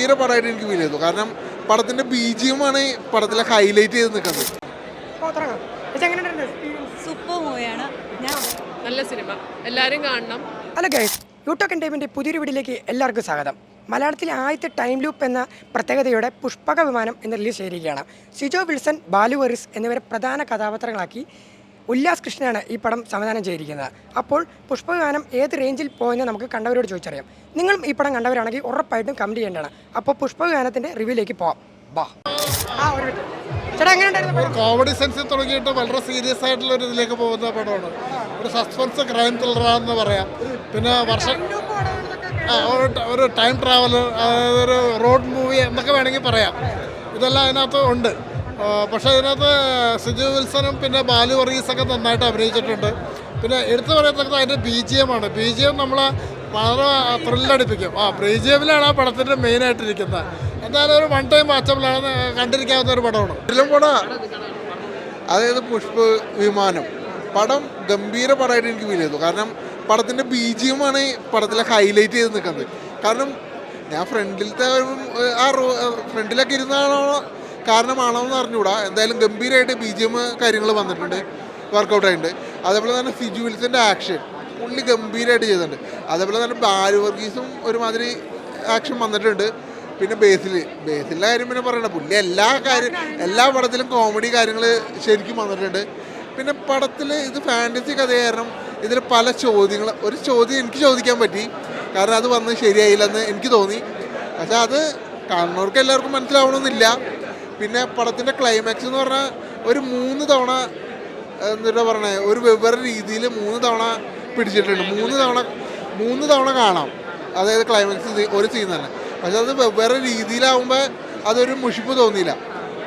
ഗംഭീര പടമായിട്ട് എനിക്ക് ഫീൽ ചെയ്തു. കാരണം പടത്തിന്റെ ആണ് പടത്തിലെ ഹൈലൈറ്റ് ചെയ്ത് നിൽക്കുന്നത്. സൂപ്പർ മൂവിയാണ് നല്ല സിനിമ എല്ലാവരും കാണണം. ഹലോ ഗൈസ് പുതിയൊരു വീടിലേക്ക് എല്ലാവർക്കും സ്വാഗതം. മലയാളത്തിലെ ആദ്യത്തെ ടൈം ലൂപ്പ് എന്ന പ്രത്യേകതയോടെ പുഷ്പക വിമാനം എന്ന് റിലീസ് ചെയ്തിരിക്കുകയാണ്. സിജോ വിൽസൺ ബാലു വറിസ് എന്നിവരെ പ്രധാന കഥാപാത്രങ്ങളാക്കി ഉല്ലാസ് കൃഷ്ണനാണ് ഈ പടം സംവിധാനം ചെയ്തിരിക്കുന്നത്. അപ്പോൾ പുഷ്പഗാനം ഏത് റേഞ്ചിൽ പോയെന്ന് നമുക്ക് കണ്ടവരോട് ചോദിച്ചറിയാം. നിങ്ങളും ഈ പടം കണ്ടവരാണെങ്കിൽ ഉറപ്പായിട്ടും കമന്റ് ചെയ്യേണ്ടതാണ്. അപ്പോൾ പുഷ്പഗാനത്തിന്റെ റിവ്യൂലേക്ക് പോവാം. ബാ. ആ ഒരു? കോമഡി സെൻസിൽ തുടങ്ങിയിട്ട് വളരെ സീരിയസ് ആയിട്ടുള്ള ഒരു ഇതിലേക്ക് പോകുന്ന പടമാണ്. ഒരു സസ്പെൻസ് ക്രൈം ത്രില്ലറാന്ന് പറയാം. പിന്നെ വർഷം ഒരു ടൈം ട്രാവലർ അതായത് ഒരു റോഡ് മൂവി എന്നൊക്കെ വേണമെങ്കിൽ പറയാം. ഇതെല്ലാം അതിനകത്ത് ഉണ്ട്. പക്ഷേ ഇതിനകത്ത് സിജു വിൽസണും പിന്നെ ബാലു വർഗീസൊക്കെ നന്നായിട്ട് അഭിനയിച്ചിട്ടുണ്ട്. പിന്നെ എടുത്തു പറയത്തക്കത് അതിന്റെ ബി ജി എം ആണ്. ബി ജി എം നമ്മളെ വളരെ ത്രില്ലടിപ്പിക്കും ആ ബി ജി എമ്മിലാണ് ആ പടത്തിന്റെ മെയിനായിട്ടിരിക്കുന്നത്. എന്തായാലും ഒരു വൺ ടൈം വാച്ചബിളാണ് കണ്ടിരിക്കാവുന്ന ഒരു പടമാണ്. ഇതിലും കൂടെ അതായത് പുഷ്പ വിമാനം. പടം ഗംഭീര പടമായിട്ട് എനിക്ക് ഫീൽ ചെയ്തു. കാരണം പടത്തിന്റെ ബി ജി എം ആണ് പടത്തിലെ ഹൈലൈറ്റ് ചെയ്ത് നിൽക്കുന്നത്. കാരണം ഞാൻ ഫ്രണ്ടിലത്തെ ആ റോ ഫ്രണ്ടിലൊക്കെ ഇരുന്നാണോ കാരണമാണോ എന്ന് അറിഞ്ഞുകൂടാ. എന്തായാലും ഗംഭീരമായിട്ട് ബി ജി എം കാര്യങ്ങൾ വന്നിട്ടുണ്ട്. വർക്കൗട്ട് ആയിട്ടുണ്ട്. അതേപോലെ തന്നെ സിജു വിൽസിന്റെ ആക്ഷൻ പുള്ളി ഗംഭീരമായിട്ട് ചെയ്തിട്ടുണ്ട്. അതേപോലെ തന്നെ ബാലു വർഗീസും ഒരുമാതിരി ആക്ഷൻ വന്നിട്ടുണ്ട്. പിന്നെ ബേസിൽ ബേസിലെ കാര്യം പിന്നെ പറയണ്ട. പുള്ളി എല്ലാ കാര്യം എല്ലാ പടത്തിലും കോമഡി കാര്യങ്ങൾ ശരിക്കും വന്നിട്ടുണ്ട്. പിന്നെ പടത്തിൽ ഇത് ഫാന്റസി കഥ കാരണം ഇതിൽ പല ചോദ്യങ്ങൾ ഒരു ചോദ്യം എനിക്ക് ചോദിക്കാൻ പറ്റി. കാരണം അത് വന്ന് ശരിയായില്ലെന്ന് എനിക്ക് തോന്നി. പക്ഷെ അത് കാണുന്നവർക്ക് എല്ലാവർക്കും മനസ്സിലാവണമെന്നില്ല. പിന്നെ പടത്തിന്റെ ക്ലൈമാക്സ് എന്ന് പറഞ്ഞാൽ ഒരു മൂന്ന് തവണ എന്താ പറയണേ ഒരു വെവ്വേറെ രീതിയിൽ മൂന്ന് തവണ പിടിച്ചിട്ടുണ്ട്. മൂന്ന് തവണ മൂന്ന് തവണ കാണാം. അതായത് ക്ലൈമാക്സ് ഒരു സീൻ തന്നെ. പക്ഷെ അത് വെവ്വേറെ രീതിയിലാവുമ്പോൾ അതൊരു മുഷിപ്പ് തോന്നിയില്ല.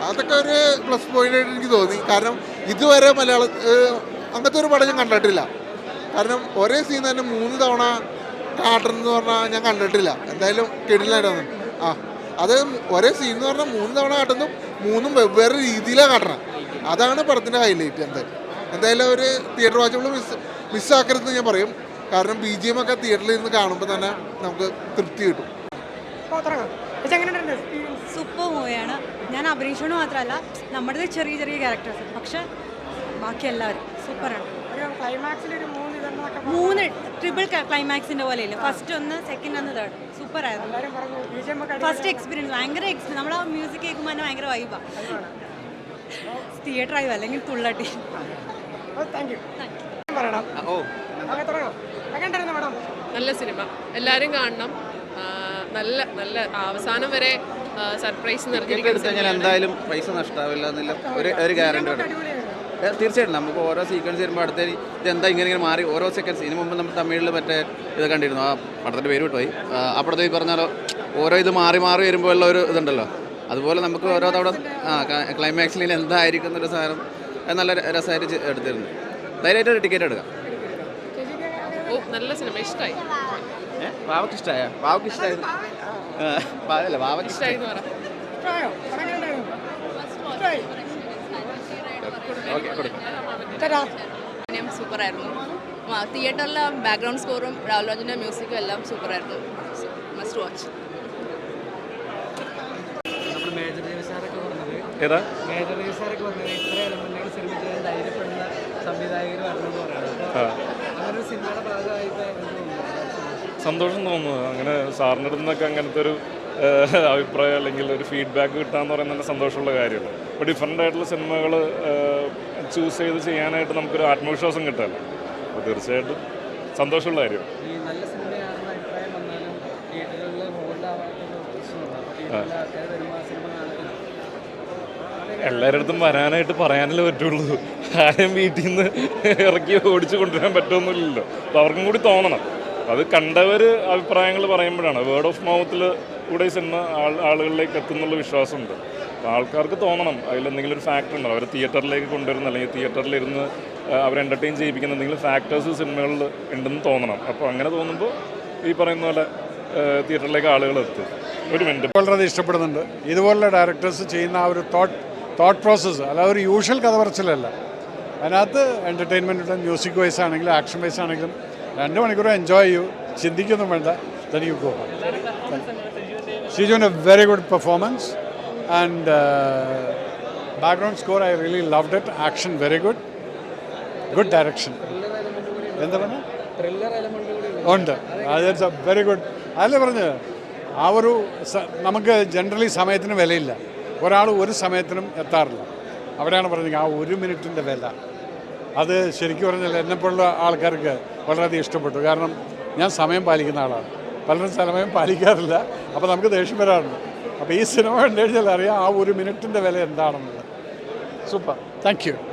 അതൊക്കെ ഒരു പ്ലസ് പോയിന്റ് ആയിട്ട് എനിക്ക് തോന്നി. കാരണം ഇതുവരെ മലയാള അങ്ങനത്തെ ഒരു പടം ഞാൻ കണ്ടിട്ടില്ല. കാരണം ഒരേ സീൻ തന്നെ മൂന്ന് തവണ കാട്ടണം എന്ന് പറഞ്ഞാൽ ഞാൻ കണ്ടിട്ടില്ല. എന്തായാലും കിടിലായിരുന്നു ആ. അത് ഒരേ സീൻ എന്ന് പറഞ്ഞാൽ മൂന്ന് തവണ കാട്ടുന്നു മൂന്നും വെവ്വേറെ രീതിയിലാണ് കാട്ടണം. അതാണ് പടത്തിന്റെ ഹൈലൈറ്റ് എന്തായാലും എന്തായാലും ഒരു തിയേറ്റർ വാച്ചുകൾ മിസ് മിസ്സാക്കരുതെന്ന് ഞാൻ പറയും. കാരണം ബി ജി എം ഒക്കെ തിയേറ്ററിൽ ഇരുന്ന് കാണുമ്പോൾ തന്നെ നമുക്ക് തൃപ്തി കിട്ടും. സൂപ്പർ മൂവിയാണ് ഞാൻ അഭിനയിച്ചുകൊണ്ട് മാത്രമല്ല നമ്മുടെ ചെറിയ ചെറിയ ക്യാരക്ടേഴ്സ് പക്ഷെ ബാക്കി എല്ലാവരും സൂപ്പറാണ് മൂന്ന് ട്രിപ്പിൾ ക്ലൈമാക്സിന്റെ പോലെ ഇല്ല ഫസ്റ്റ് ഒന്ന് സെക്കൻഡ് ഒന്ന് തേർഡ് സൂപ്പർ ആയിരുന്നു ഫസ്റ്റ് എക്സ്പീരിയൻസ് ഭയങ്കര എക്സ്പീരിയൻസ് നമ്മൾ ആ മ്യൂസിക് കേൾക്കുമ്പോൾ തന്നെ ഭയങ്കര വൈബാണ് തിയേറ്റർ ആയി? അല്ലെങ്കിൽ തുള്ളട്ടി? നല്ല സിനിമ. എല്ലാവരും കാണണം. നല്ല നല്ല അവസാനം വരെ സർപ്രൈസ് സിനിമയാണ്. എന്തായാലും പൈസ നഷ്ടാവില്ല ഒരു ഗ്യാരണ്ടി തീർച്ചയായിട്ടും. നമുക്ക് ഓരോ സീക്വൻസ് വരുമ്പോൾ അടുത്ത ഇത് എന്താ ഇങ്ങനെ ഇങ്ങനെ മാറി ഓരോ സെക്കൻഡ്സ് ഇതിന് മുമ്പ് നമ്മൾ തമിഴിൽ മറ്റേ ഇത് കണ്ടിരുന്നു. ആ പടത്തിന്റെ പേര് വിട്ടുപോയി. അപ്പോഴത്തെ അപ്പുറത്തെ ഈ പറഞ്ഞാലോ ഓരോ ഇത് മാറി മാറി വരുമ്പോൾ ഉള്ള ഒരു ഇതുണ്ടല്ലോ. അതുപോലെ നമുക്ക് ഓരോ തവണ ആ ക്ലൈമാക്സിൽ എന്തായിരിക്കും എന്നൊരു സാധനം നല്ല രസമായിട്ട് എടുത്തിരുന്നു. ധൈര്യമായിട്ട് ഒരു ടിക്കറ്റ് എടുക്കാം. ഓ നല്ല സിനിമ ഇഷ്ടമായി വാവക്ക് ഇഷ്ടമായ വാവക്ക് ഇഷ്ടമായിരുന്നു അല്ല വാവക്ക് ഇഷ്ടമായി ചേട്ടാ സൂപ്പറായിരുന്നു. തിയേറ്ററിലെ ബാക്ക്ഗ്രൗണ്ട് സ്കോറും രാഹുൽ രാജിന്റെ മ്യൂസിക്കും എല്ലാം സൂപ്പറായിരുന്നു. മസ്റ്റ് വാച്ച് ഏതാ? സന്തോഷം തോന്നുന്നു. അങ്ങനെ സാറിന്റെ അങ്ങനത്തെ ഒരു അഭിപ്രായം അല്ലെങ്കിൽ ഒരു ഫീഡ്ബാക്ക് കിട്ടാന്ന് പറയുന്നത് തന്നെ സന്തോഷമുള്ള കാര്യമാണ്. അപ്പോൾ ഡിഫറെന്റ് ആയിട്ടുള്ള സിനിമകൾ ചൂസ് ചെയ്ത് ചെയ്യാനായിട്ട് നമുക്കൊരു ആത്മവിശ്വാസം കിട്ടുമല്ലോ അപ്പോൾ തീർച്ചയായിട്ടും സന്തോഷമുള്ള കാര്യം. ഈ നല്ല സിനിമയാണെന്ന അഭിപ്രായം വന്നാലും തിയേറ്ററുകളിൽ ഹോൾഡാവാത്തൊരു പ്രശ്നമുണ്ട്. അപ്പോൾ തിയേറ്ററിൽ ആൾക്കാർ വരുമ്പോൾ ആ എല്ലാവരുടെ അടുത്തും വരാനായിട്ട് പറയാനല്ലേ പറ്റുള്ളൂ. ആരെയും വീട്ടിൽ നിന്ന് ഇറക്കി ഓടിച്ചു കൊണ്ടുവരാൻ പറ്റുമൊന്നുമില്ലല്ലോ അപ്പോൾ അവർക്കും കൂടി തോന്നണം. അത് കണ്ടവർ അഭിപ്രായങ്ങൾ പറയുമ്പോഴാണ്. വേർഡ് ഓഫ് മൗത്തിൽ കൂടെ സിനിമ ആളുകളിലേക്ക് എത്തുന്നുള്ള വിശ്വാസമുണ്ട്. അപ്പോൾ ആൾക്കാർക്ക് തോന്നണം അതിലെന്തെങ്കിലും ഒരു ഫാക്ടർ ഉണ്ടോ? അവർ തിയേറ്ററിലേക്ക് കൊണ്ടുവരുന്ന അല്ലെങ്കിൽ തിയേറ്ററിലിരുന്ന് അവർ എന്റർടൈൻ ചെയ്യിപ്പിക്കുന്ന എന്തെങ്കിലും ഫാക്ടേഴ്സ് സിനിമകളിൽ ഉണ്ടെന്ന് തോന്നണം. അപ്പോൾ അങ്ങനെ തോന്നുമ്പോൾ ഈ പറയുന്ന പോലെ തിയേറ്ററിലേക്ക് ആളുകൾ എത്തും. ഒരു മിനിറ്റ് വളരെ ഇഷ്ടപ്പെടുന്നുണ്ട്. ഇതുപോലുള്ള ഡയറക്ടേഴ്സ് ചെയ്യുന്ന ആ ഒരു തോട്ട് തോട്ട് പ്രോസസ്സ് അല്ല ഒരു യൂഷ്വൽ കഥ പറച്ചിലല്ല അതിനകത്ത് എന്റർടൈൻമെന്റ് മ്യൂസിക് വൈസ് ആണെങ്കിലും ആക്ഷൻ വൈസ് ആണെങ്കിലും രണ്ട് മണിക്കൂർ എൻജോയ് ചെയ്യൂ ചിന്തിക്കൊന്നും വേണ്ട തനിക്ക് go. She's doing a very good performance. And uh, background score, I really loved it. Action, very good. Good direction. എന്താ പറഞ്ഞ? ത്രില്ലർ എലമെന്റ് കൂടി ഉണ്ട് എ വെരി ഗുഡ് അതല്ലേ പറഞ്ഞത്? ആ ഒരു നമുക്ക് ജനറലി സമയത്തിന് വിലയില്ല. ഒരാൾ ഒരു സമയത്തിനും എത്താറില്ല. അവിടെയാണ് പറഞ്ഞത് ആ ഒരു മിനിറ്റിന്റെ വില. അത് ശരിക്കും പറഞ്ഞാൽ എന്നെപ്പോലുള്ള ആൾക്കാർക്ക് വളരെയധികം ഇഷ്ടപ്പെട്ടു. കാരണം ഞാൻ സമയം പാലിക്കുന്ന ആളാണ്. പലരും സമയം പാലിക്കാറില്ല. അപ്പോൾ നമുക്ക് ദേഷ്യം വരാറുണ്ട്. അപ്പോൾ ഈ സിനിമ കണ്ടു കഴിഞ്ഞാൽ അറിയാം ആ ഒരു മിനിറ്റിന്റെ വില എന്താണെന്നുള്ളത്. സൂപ്പർ. താങ്ക്